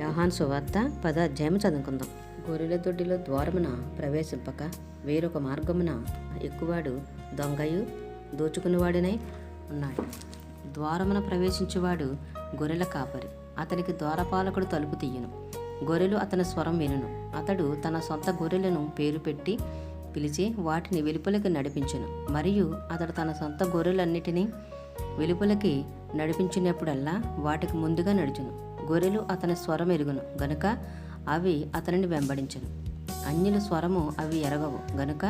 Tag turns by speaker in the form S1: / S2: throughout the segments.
S1: యోహాన్ సువార్త పద అధ్యాయం చదువుకుందాం. గొర్రెల దొడ్డిలో ద్వారమున ప్రవేశింపక వేరొక మార్గమున ఎక్కువాడు దొంగయు దోచుకునేవాడినై ఉన్నాడు. ద్వారమున ప్రవేశించువాడు గొర్రెల కాపరి. అతనికి ద్వారపాలకుడు తలుపు తీయను. గొర్రెలు అతని స్వరం వినును. అతడు తన సొంత గొర్రెలను పేరు పెట్టి పిలిచి వాటిని వెలుపలికి నడిపించును. మరియు అతడు తన సొంత గొర్రెలన్నిటినీ వెలుపలికి నడిపించినప్పుడల్లా వాటికి ముందుగా నడుచును. గొర్రెలు అతని స్వరం ఎరుగును. గనుక అవి అతనిని వెంబడించను. అన్యుల స్వరము అవి ఎరగవు. గనుక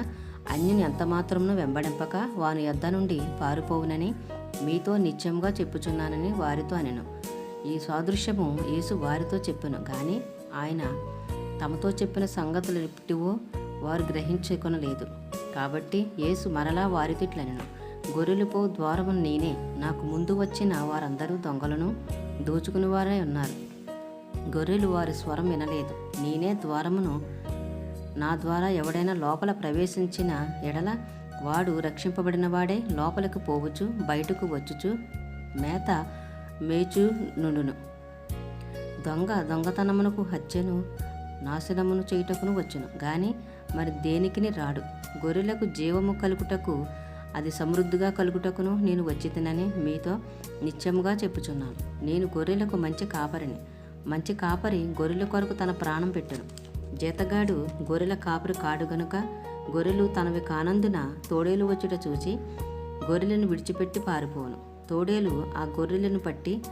S1: అన్యుని ఎంత మాత్రమును వెంబడింపక వాని యొద్ద నుండి పారిపోవునని మీతో నిత్యంగా చెప్పుచున్నానని వారితో అనెను. ఈ సాదృశ్యము యేసు వారితో చెప్పును. కానీ ఆయన తమతో చెప్పిన సంగతులు ఎప్పుటివో వారు గ్రహించుకొనలేదు. కాబట్టి యేసు మరలా వారితో ఇట్లనెను గొర్రెలుపో ద్వారము నేనే. నాకు ముందు వచ్చిన వారందరూ దొంగలను దోచుకుని వారే ఉన్నారు. గొర్రెలు వారి స్వరం వినలేదు. నేనే ద్వారమును నా ద్వారా ఎవడైనా లోపల ప్రవేశించిన ఎడల వాడు రక్షింపబడిన వాడే లోపలికి పోవచ్చు బయటకు వచ్చుచు మేత మేచు నుండును దొంగ దొంగతనమునకు హత్యను నాశనమును చేయుటకును వచ్చును. గాని మరి దేనికిని రాడు? గొర్రెలకు జీవము కలుగుటకు అది సమృద్ధిగా కలుగుటకును నేను వచ్చి తినని మీతో నిత్యముగా చెప్పుచున్నాను. నేను గొర్రెలకు మంచి కాపరిని. మంచి కాపరి గొర్రెల కొరకు తన ప్రాణం పెట్టను. జీతగాడు గొర్రెల కాపరి కాడు గనుక గొర్రెలు తనవి కానందున తోడేలు వచ్చుట చూచి గొర్రెలను విడిచిపెట్టి పారిపోను తోడేలు ఆ గొర్రెలను పట్టి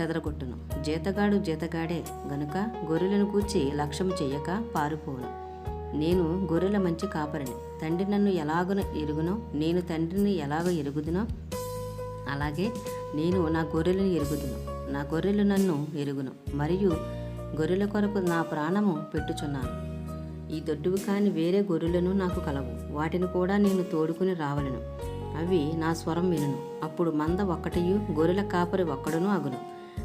S1: చెదరగొట్టును. జీతగాడు జీతగాడే గనుక గొర్రెలను కూర్చి లక్ష్యం చెయ్యక పారిపోను నేను గొర్రెల మంచి కాపరిని. తండ్రి నన్ను ఎలాగో ఎరుగునో నేను తండ్రిని ఎలాగో ఎరుగుదునో? అలాగే నేను నా గొర్రెలను ఎరుగుదును. నా గొర్రెలు నన్ను ఎరుగును. మరియు గొర్రెల కొరకు నా ప్రాణము పెట్టుచున్నాను. ఈ దొడ్డువి కాని వేరే గొర్రెలను నాకు కలవు. వాటిని కూడా నేను తోడుకుని రావలను. అవి నా స్వరం వినును. అప్పుడు మంద ఒక్కటయు గొర్రెల కాపరి ఒక్కడును అగును.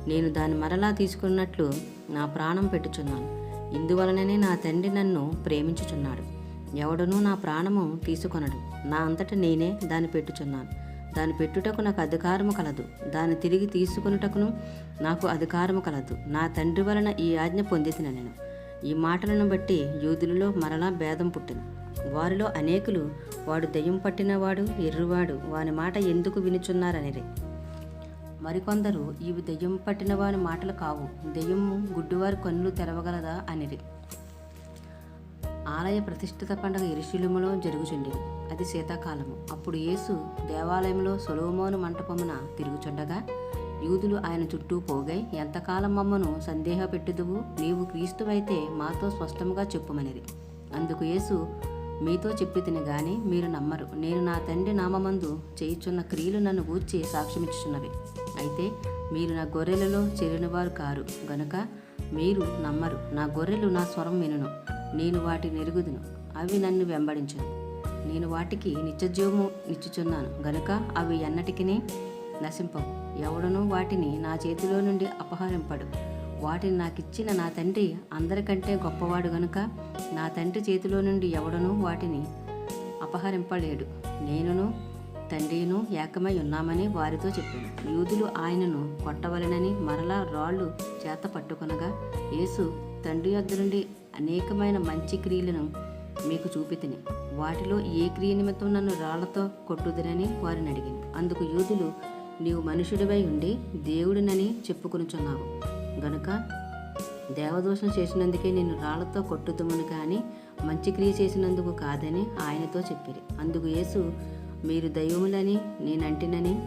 S1: నేను దాన్ని మరలా తీసుకున్నట్లు నా ప్రాణం పెట్టుచున్నాను. ఇందువలననే నా తండ్రి నన్ను ప్రేమించుచున్నాడు. ఎవడనూ నా ప్రాణము తీసుకొనడు. నా అంతట నేనే దాన్ని పెట్టుచున్నాను. దాని పెట్టుటకు నాకు అధికారము కలదు. దాన్ని తిరిగి తీసుకొనుటకును నాకు అధికారము కలదు. నా తండ్రి వలన ఈ ఆజ్ఞ పొందితిన నేను. ఈ మాటలను బట్టి యూదులలో మరలా భేదం పుట్టింది. వారిలో అనేకులు వాడు దెయ్యం పట్టినవాడు ఎర్రువాడు వాని మాట ఎందుకు వినుచున్నారనిరే. మరికొందరు ఇవి దెయ్యం పట్టిన వాని మాటలు కావు. దెయ్యము గుడ్డివారి కన్నులు తెరవగలదా అనిరి. ఆలయ ప్రతిష్ఠిత పండుగ ఇరుశిలుములో జరుగుచుండేది అది శీతాకాలము. అప్పుడు యేసు దేవాలయంలో సొలోమోను మంటపమున తిరుగుచుండగా యూదులు ఆయన చుట్టూ పోగై ఎంతకాలం మమ్మను సందేహ పెట్టుదువు నీవు క్రీస్తువైతే మాతో స్పష్టముగా చెప్పుమనిది అందుకు యేసు మీతో చెప్పి తిని గాని మీరు నమ్మరు. నేను నా తండ్రి నామమందు చేయుచున్న క్రియలు నన్ను గూర్చి సాక్ష్యమిచ్చుచున్నవి. అయితే మీరు నా గొర్రెలలో చేరినవారు కారు. గనుక మీరు నమ్మరు నా గొర్రెలు నా స్వరం వినును నేను వాటిని ఎరుగుదును అవి నన్ను వెంబడించను. నేను వాటికి నిత్యజీవము నిచ్చుచున్నాను గనుక అవి ఎన్నటికీ నశింపవు. ఎవడనూ వాటిని నా చేతిలో నుండి అపహరింపడు. వాటిని నాకిచ్చిన నా తండ్రి అందరికంటే గొప్పవాడు గనుక నా తండ్రి చేతిలో నుండి ఎవడనూ వాటిని అపహరింపలేడు. నేనును తండ్రిను ఏకమై ఉన్నామని వారితో చెప్పాడు. యూదులు ఆయనను కొట్టవలెనని మరలా రాళ్ళు చేత పట్టుకొనగా యేసు తండ్రి యొద్ద నుండి అనేకమైన మంచి క్రియలను మీకు చూపితిని. వాటిలో ఏ క్రియ నిమిత్తం నన్ను రాళ్ళతో కొట్టుదిరని వారిని అడిగింది. అందుకు యూదులు నీవు మనుషుడివై ఉండి దేవుడినని చెప్పుకొనుచున్నావు. గనుక దేవదోషం చేసినందుకే నేను రాళ్ళతో కొట్టుదుమని కానీ మంచి క్రియ చేసినందుకు కాదని ఆయనతో చెప్పిరి. అందుకు యేసు మీరు దైవములని నేనంటినని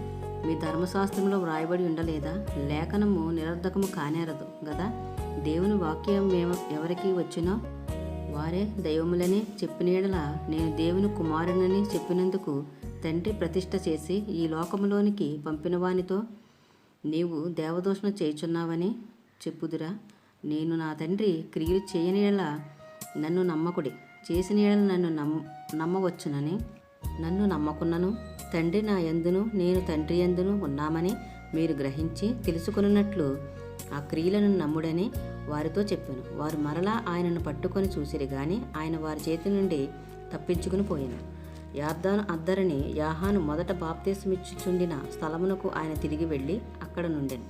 S1: మీ ధర్మశాస్త్రంలో వ్రాయబడి ఉండలేదా? లేఖనము నిరర్ధకము కానేరదు కదా దేవుని వాక్యం మేము ఎవరికి వచ్చినో వారే దైవములని చెప్పినీడలా నేను దేవుని కుమారునని చెప్పినందుకు తండ్రి ప్రతిష్ట చేసి ఈ లోకములోనికి పంపిన వానితో నీవు దేవదోషణ చేయుచున్నావని చెప్పుదురా. నేను నా తండ్రి క్రియలు చేయనీడల నన్ను నమ్మకుడి చేసిన నన్ను నమ్మ నమ్మవచ్చునని నన్ను నమ్మకున్నను తండ్రి నా యందును నేను తండ్రి ఎందును ఉన్నామని మీరు గ్రహించి తెలుసుకున్నట్లు ఆ క్రియలను నమ్ముడని వారితో చెప్పాను. వారు మరలా ఆయనను పట్టుకొని చూసిరి గాని ఆయన వారి చేతి నుండి తప్పించుకుని పోయాను యార్దాను అద్దరిని యాహాను మొదట బాప్తీసమిచ్చుచుండిన స్థలమునకు ఆయన తిరిగి వెళ్ళి అక్కడ నుండెను.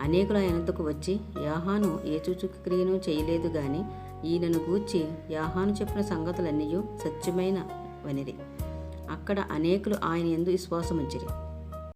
S1: అనేకులు ఆయనకు వచ్చి యాహాను ఏ చూచుకు క్రియను చేయలేదు గాని ఈయనను గూర్చి యాహాను చెప్పిన సంగతులన్నీ సత్యమైన వనిది అక్కడ అనేకులు ఆయన ఎందు విశ్వాసముంచిరి.